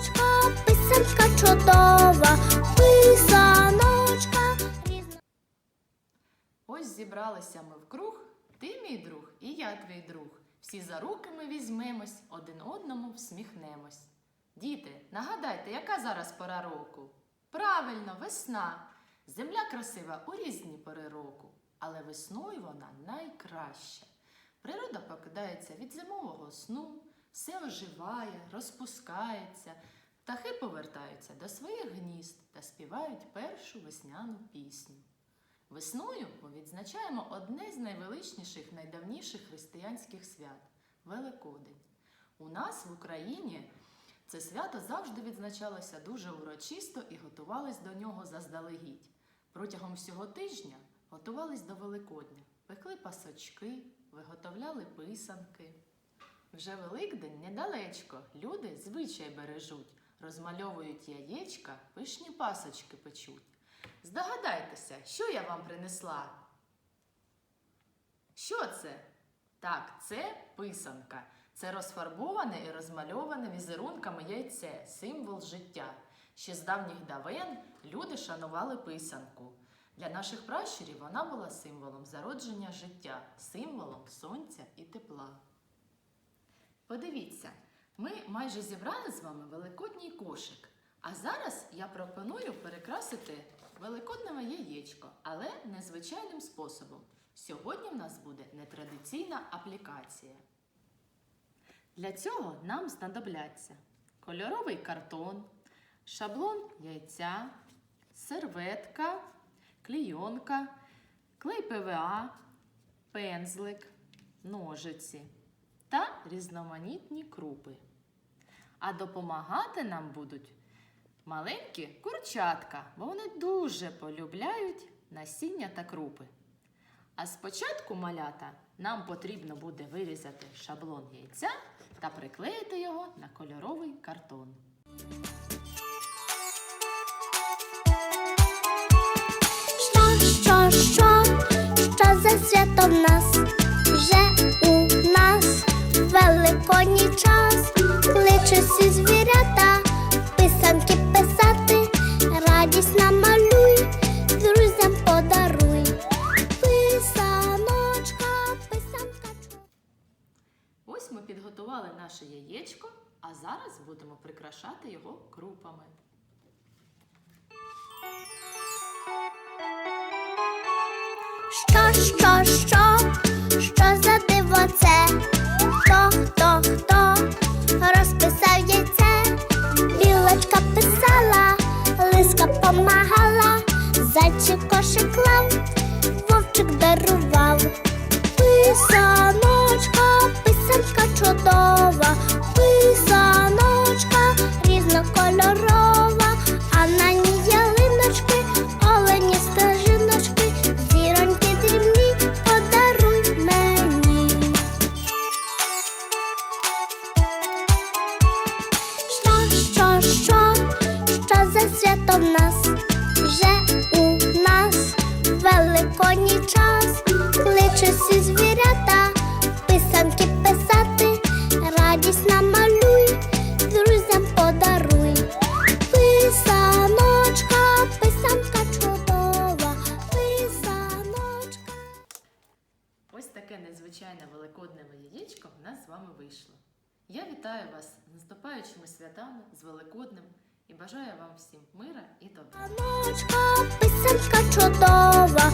Писаночка, писанка чудова, писаночка. Ось зібралися ми вкруг, ти мій друг і я твій друг. Всі за руки ми візьмемось, один одному всміхнемось. Діти, нагадайте, яка зараз пора року? Правильно, весна. Земля красива у різні пори року, але весною вона найкраща. Природа покидається від зимового сну, все оживає, розпускається, птахи повертаються до своїх гнізд та співають першу весняну пісню. Весною ми відзначаємо одне з найвеличніших, найдавніших християнських свят Великодень. У нас в Україні це свято завжди відзначалося дуже урочисто і готувались до нього заздалегідь. Протягом всього тижня готувались до Великодня, пекли пасочки, виготовляли писанки. Вже Великдень недалечко, люди звичай бережуть, розмальовують яєчка, пишні пасочки печуть. Здогадайтеся, що я вам принесла? Що це? Так, це писанка. Це розфарбоване і розмальоване візерунками яйце, символ життя. Ще з давніх давен люди шанували писанку. Для наших пращурів вона була символом зародження життя, символом сонця і тепла. Подивіться, ми майже зібрали з вами великодній кошик. А зараз я пропоную перекрасити великодневе яєчко, але незвичайним способом. Сьогодні в нас буде нетрадиційна аплікація. Для цього нам знадобляться кольоровий картон, шаблон яйця, серветка, клійонка, клей ПВА, пензлик, ножиці та різноманітні крупи. А допомагати нам будуть маленькі курчатка, бо вони дуже полюбляють насіння та крупи. А спочатку малята нам потрібно буде вирізати шаблон яйця та приклеїти його на кольоровий картон. Наше яєчко, а зараз будемо прикрашати його крупами. Що, що, що, що за всі звірята, писанки писати, радість намалюй, друзям подаруй. Писаночка, писанка чудова, писаночка. Ось таке незвичайне великодневе яєчко в нас з вами вийшло. Я вітаю вас з наступаючими святами, з Великоднем і бажаю вам всім мира і добра. Писаночка, писанка чудова,